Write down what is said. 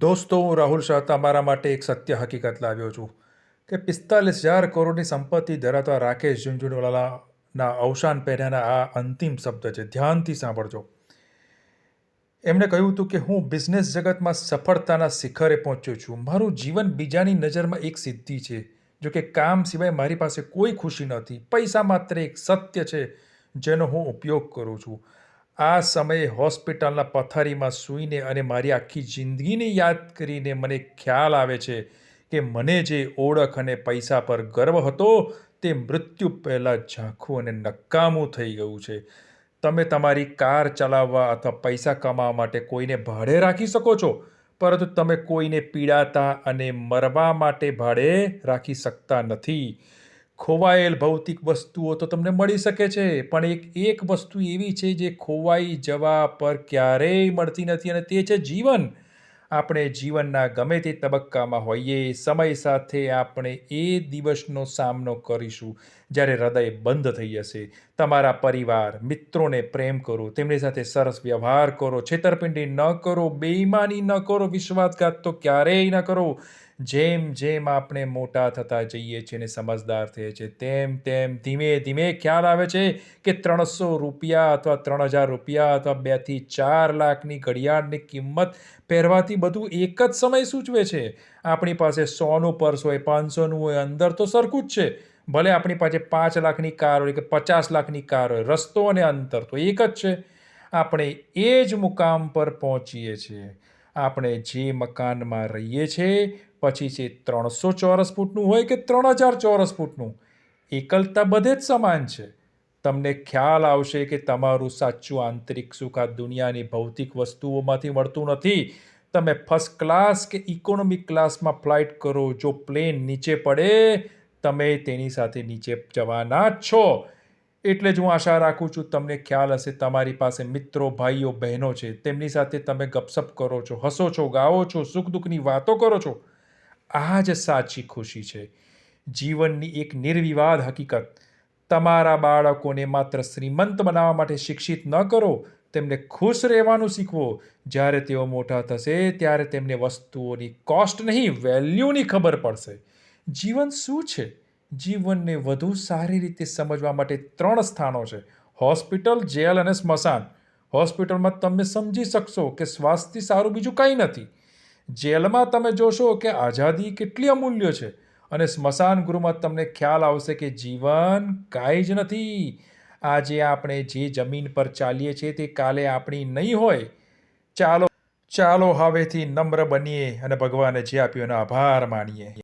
દોસ્તો, હું રાહુલ શાહ તમારા માટે એક સત્ય હકીકત લાવ્યો છું કે પિસ્તાલીસ હજાર કરોડની સંપત્તિ ધરાવતા રાકેશ ઝુંઝુનવાલાના અવસાન પહેર્યાના આ અંતિમ શબ્દ છે. ધ્યાનથી સાંભળજો. એમણે કહ્યું હતું કે હું બિઝનેસ જગતમાં સફળતાના શિખરે પહોંચ્યો છું. મારું જીવન બીજાની નજરમાં એક સિદ્ધિ છે, જો કે કામ સિવાય મારી પાસે કોઈ ખુશી નથી. પૈસા માત્ર એક સત્ય છે, જેનો હું ઉપયોગ કરું છું. આ સમયે હોસ્પિટલના પથારીમાં સૂઈને અને મારી આખી જિંદગીને યાદ કરીને મને ખ્યાલ આવે છે કે મને જે ઓળખ અને પૈસા પર ગર્વ હતો તે મૃત્યુ પહેલાં ઝાંખું અને નકામું થઈ ગયું છે. તમે તમારી કાર ચલાવવા અથવા પૈસા કમાવા માટે કોઈને ભાડે રાખી શકો છો? પરંતુ તમે કોઈને પીડાતા અને મરવા માટે ભાડે રાખી શકતા નથી. ખોવાયેલ ભૌતિક વસ્તુઓ તો તમને મળી શકે છે, પણ એક એક વસ્તુ એવી છે જે ખોવાઈ જવા પર ક્યારેય મળતી નથી અને તે છે જીવન. આપણે જીવનના ગમે તે તબક્કામાં હોઈએ, સમય સાથે આપણે એ દિવસનો સામનો કરીશું જ્યારે હૃદય બંધ થઈ જશે. તમારા પરિવાર, મિત્રોને પ્રેમ કરો, તેમની સાથે સરસ વ્યવહાર કરો, છેતરપિંડી ન કરો, બેઈમાની ન કરો, વિશ્વાસઘાત તો ક્યારેય ન કરો. જેમ જેમ આપણે મોટા થતા જઈએ છીએ અને સમજદાર થઈએ છીએ, તેમ તેમ ધીમે ધીમે ખ્યાલ આવે છે કે ત્રણસો રૂપિયા અથવા ત્રણ હજાર રૂપિયા અથવા બેથી ચાર લાખની ઘડિયાળની કિંમત પહેરવાથી બધું એક જ સમય સૂચવે છે. આપણી પાસે સોનું, પર્સ હોય, પાંચસોનું હોય, અંદર તો સરખું જ છે. ભલે આપણી પાસે પાંચ લાખની કાર હોય કે પચાસ લાખની કાર હોય, રસ્તો અને અંતર તો એક જ છે. આપણે એ જ મુકામ પર પહોંચીએ છીએ. આપણે જે મકાનમાં રહીએ છીએ, પછી છે ત્રણસો ચોરસ ફૂટનું હોય કે ત્રણ હજાર ચોરસ ફૂટનું, એકલતા બધે જ સમાન છે. તમને ખ્યાલ આવશે કે તમારું સાચું આંતરિક સુખ આ દુનિયાની ભૌતિક વસ્તુઓમાંથી મળતું નથી. તમે ફર્સ્ટ ક્લાસ કે ઇકોનોમિક ક્લાસમાં ફ્લાઇટ કરો, જો પ્લેન નીચે પડે તમે તેની સાથે નીચે જવાના જ છો. એટલે જ હું આશા રાખું છું તમને ખ્યાલ હશે, તમારી પાસે મિત્રો, ભાઈઓ, બહેનો છે. તેમની સાથે તમે ગપસપ કરો છો, હસો છો, ગાઓ છો, સુખ દુઃખની વાતો કરો છો. આ જ સાચી ખુશી છે. જીવનની એક નિર્વિવાદ હકીકત. તમારા બાળકોને માત્ર શ્રીમંત બનાવવા માટે શિક્ષિત ન કરો, તેમને ખુશ રહેવાનું શીખવો. જ્યારે તેઓ મોટા થશે, ત્યારે તેમને વસ્તુઓની કોસ્ટ નહીં વેલ્યુની ખબર પડશે. જીવન શું છે? જીવનને વધુ સારી રીતે સમજવા માટે ત્રણ સ્થાનો છે. હોસ્પિટલ, જેલ અને સ્મશાન. હોસ્પિટલમાં તમે સમજી શકશો કે સ્વાસ્થ્ય સારું બીજું કંઈ નથી. જેલમાં તમે જોશો કે આઝાદી કેટલી અમૂલ્ય છે અને સ્મશાન ગૃહમાં તમને ખ્યાલ આવશે કે જીવન કાંઈ જ નથી. આજે આપણે જે જમીન પર ચાલીએ છીએ તે કાલે આપણી નહીં હોય. ચાલો ચાલો હવેથી નમ્ર બનીએ અને ભગવાને જે આપ્યો એનો આભાર માનીએ.